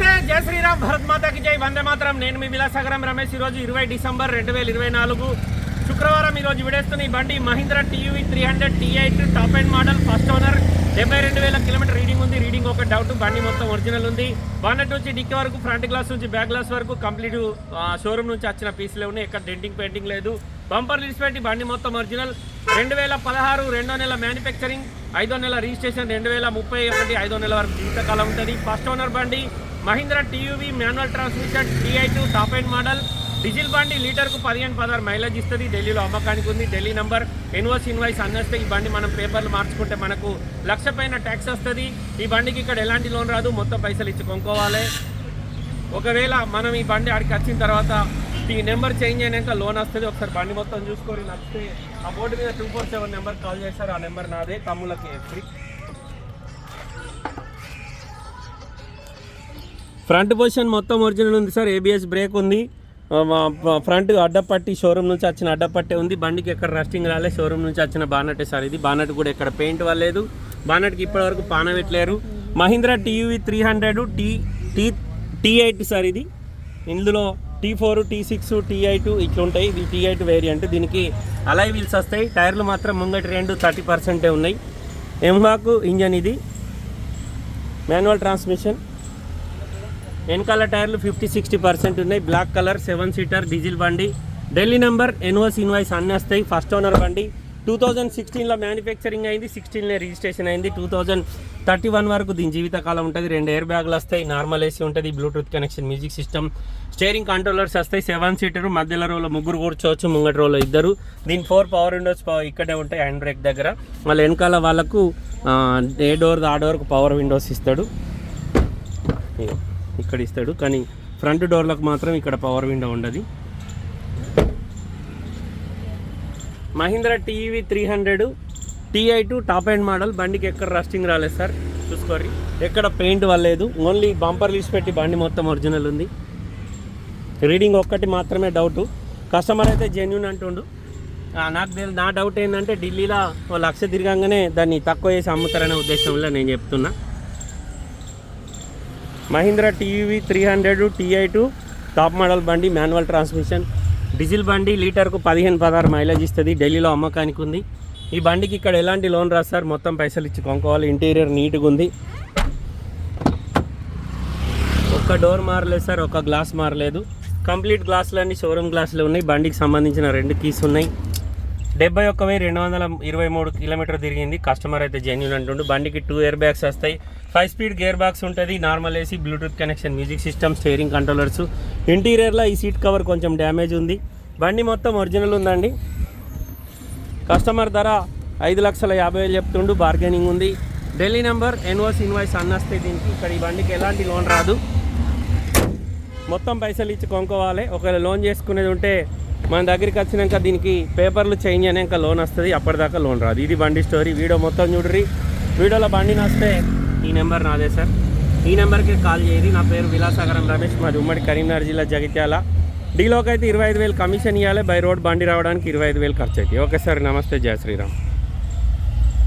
నమస్తే జయ శ్రీరామ్ భరత్ మాతాకి జై వందే మాత్రం. నేను మీ విలాసాగరం రమేష్. ఈరోజు ఇరవై డిసెంబర్ రెండు వేల ఇరవై నాలుగు. శుక్రవారం ఈరోజు విడేస్తున్న ఈ బండి Mahindra TV three hundred T eight top end model first owner. డెబ్బై రెండు వేల కిలోమీటర్ రీడింగ్ ఉంది. రీడింగ్ ఒక డౌట్ బండి మొత్తం ఒరిజినల్ ఉంది. బాన్నెట్ నుంచి డిక్కి వరకు ఫ్రంట్ గ్లాస్ నుంచి బ్యాక్ గ్లాస్ వరకు కంప్లీట్ షోరూమ్ నుంచి వచ్చిన పీసులే ఉన్నాయి. ఎక్కడ డెంటింగ్ పెయింటింగ్ లేదు. బంపర్ లిస్ట్ పెట్టి బండి మొత్తం ఒరిజినల్. రెండు వేల పదహారు రెండో నెల మ్యానుఫ్యాక్చరింగ్ ఐదో నెల రిజిస్ట్రేషన్ రెండు వేల ముప్పై ఒకటి ఐదో నెల వరకు జీవితకాలం ఉంటుంది. ఫస్ట్ ఓనర్ బండి Mahindra TUV manual transmission TI two top end model. Diesel బండి లీటర్కు పదిహేను పదహారు మైలేజ్ ఇస్తుంది. ఢిల్లీలో అమ్మకానికి ఉంది. ఢిల్లీ నంబర్ ఇన్వాయిస్ ఇన్వాయిస్ అందిస్తే ఈ బండి మనం పేపర్లు మార్చుకుంటే మనకు లక్ష పైన ట్యాక్స్ వస్తుంది. ఈ బండికి ఇక్కడ ఎలాంటి లోన్ రాదు. మొత్తం పైసలు ఇచ్చి కొనుక్కోవాలి. ఒకవేళ మనం ఈ బండి ఆడికి వచ్చిన తర్వాత ఈ నెంబర్ చేంజ్ అయినాక లోన్ వస్తుంది. ఒకసారి బండి మొత్తం చూసుకొని నచ్చితే ఆ బోర్డు మీద two four seven number call చేస్తారు ఆ నెంబర్ నాదే. తమ్ములకి ఫ్రీ ఫ్రంట్ పొజిషన్ మొత్తం ఒరిజినల్ ఉంది సార్ ఏబిఎస్ బ్రేక్ ఉంది. ఫ్రంట్ అడ్డపట్టి షోరూమ్ నుంచి వచ్చిన అడ్డపట్టే ఉంది. బండికి ఎక్కడ రస్టింగ్ రాలే షోరూమ్ నుంచి వచ్చిన బానటే సార్ ఇది. బానట్ కూడా ఎక్కడ పెయింట్ వల్లేదు బానట్కి ఇప్పటివరకు పాన పెట్టలేరు. Mahindra TV three hundred T T T eight sir ఇది. ఇందులో T four T six T eight ఇట్లా ఉంటాయి ఇది టీ ఎయిట్ వేరియంట్. దీనికి అలై వీల్స్ వస్తాయి. టైర్లు మాత్రం ముంగటి రెండు థర్టీ పర్సెంటే ఉన్నాయి. ఎంబాకు ఇంజన్ ఇది. Manual transmission. వెనకాల టైర్లు ఫిఫ్టీ సిక్స్టీ పర్సెంట్ ఉన్నాయి. Black colour seven seater diesel బండి. ఢిల్లీ నెంబర్ ఎన్ఓస్ ఇన్వాయిస్ అన్నీ వస్తాయి ఫస్ట్ ఓనర్ బండి. టూ థౌజండ్ సిక్స్టీన్లో మ్యానుఫ్యాక్చరింగ్ అయింది సిక్స్టీన్లో రిజిస్ట్రేషన్ అయింది. టూ థౌజండ్ థర్టీ వన్ వరకు దీని జీవితకాలం ఉంటుంది. రెండు ఎయిర్ బ్యాగులు వస్తాయి నార్మల్ ఏసీ ఉంటుంది Bluetooth connection music system. Steering controllers వస్తాయి సెవెన్ సీటర్ మధ్యలో రోలో ముగ్గురు కూర్చోవచ్చు ముంగటి రోలో ఇద్దరు. దీని ఫోర్ పవర్ విండోస్ ఇక్కడే ఉంటాయి హ్యాండ్ బ్రేక్ దగ్గర. మళ్ళీ వెనకాల వాళ్ళకు ఏ డోర్ ఆ డోర్కు పవర్ విండోస్ ఇస్తాడు. ఇక్కడ ఇస్తాడు. కానీ ఫ్రంట్ డోర్లకు మాత్రం ఇక్కడ పవర్ విండో ఉండదు. Mahindra TV three hundred TI two top end model. బండికి ఎక్కడ రస్టింగ్ రాలేదు సార్. చూసుకోరి ఎక్కడ పెయింట్ వల్లేదు. ఓన్లీ బంపర్ లీస్ పెట్టి బండి మొత్తం ఒరిజినల్ ఉంది. రీడింగ్ ఒక్కటి మాత్రమే డౌట్. కస్టమర్ అయితే జెన్యున్ అంటుండు. నాకు తెలియదు నా డౌట్ ఏంటంటే ఢిల్లీలో ఓ లక్ష తిరగంగానే దాన్ని తక్కువ చేసి అమ్ముతారనే ఉద్దేశంలో నేను చెప్తున్నా. Mahindra TV three hundred TI two top model బండి మాన్యువల్ ట్రాన్స్మిషన్. డీజిల్ బండి లీటర్కు పదిహేను పదహారు మైలేజ్ ఇస్తుంది. ఢిల్లీలో అమ్మకానికి ఉంది. ఈ బండికి ఇక్కడ ఎలాంటి లోన్ రాస్తారు మొత్తం పైసలు ఇచ్చి కొనుక్కోవాలి. ఇంటీరియర్ నీట్గా ఉంది. ఒక్క డోర్ మారలేదు సార్ ఒక గ్లాస్ మారలేదు. కంప్లీట్ గ్లాసులన్నీ షోరూమ్ గ్లాసులు ఉన్నాయి. బండికి సంబంధించిన రెండు కీస్ ఉన్నాయి. డెబ్బై ఒక్క వెయ్యి రెండు వందల ఇరవై మూడు కిలోమీటర్ తిరిగింది. కస్టమర్ అయితే జెన్యున్ అంటుండు. బండికి టూ ఇయర్ బ్యాగ్స్ వస్తాయి. ఫైవ్ స్పీడ్ గేర్ బాక్స్ ఉంటుంది normal AC Bluetooth connection music system steering controllers ఇంటీరియర్లో ఈ సీట్ కవర్ కొంచెం డ్యామేజ్ ఉంది. బండి మొత్తం ఒరిజినల్ ఉందండి. కస్టమర్ ధర ఐదు లక్షల యాభై వేలు చెప్తుండు బార్గెనింగ్ ఉంది. ఢిల్లీ నెంబర్ ఎన్ఓస్ ఇన్వాయిస్ వస్తే దీనికి ఇక్కడ ఈ బండికి ఎలాంటి లోన్ రాదు. మొత్తం పైసలు ఇచ్చి కొనుక్కోవాలి. ఒకవేళ లోన్ చేసుకునేది ఉంటే మన దగ్గరికి వచ్చినాక దీనికి పేపర్లు చేంజ్ అయినాక లోన్ వస్తుంది. అప్పటిదాకా లోన్ రాదు. ఇది బండి స్టోరీ వీడియో మొత్తం చూడరి వీడియోలో బండి నస్తే ఈ నెంబర్ నాదే సార్. ఈ నెంబర్కి కాల్ చేయండి. నా పేరు విలాసాగరం రమేష్. మాది ఉమ్మడి కరీంనగర్ జిల్లా జగిత్యాల. డీలోకి అయితే ఇరవై ఐదు వేలు కమిషన్ ఇవ్వాలి బై రోడ్ బండి రావడానికి ఇరవై ఐదు వేలు ఖర్చు అవుతాయి ఓకే సార్. నమస్తే. జయ శ్రీరామ్.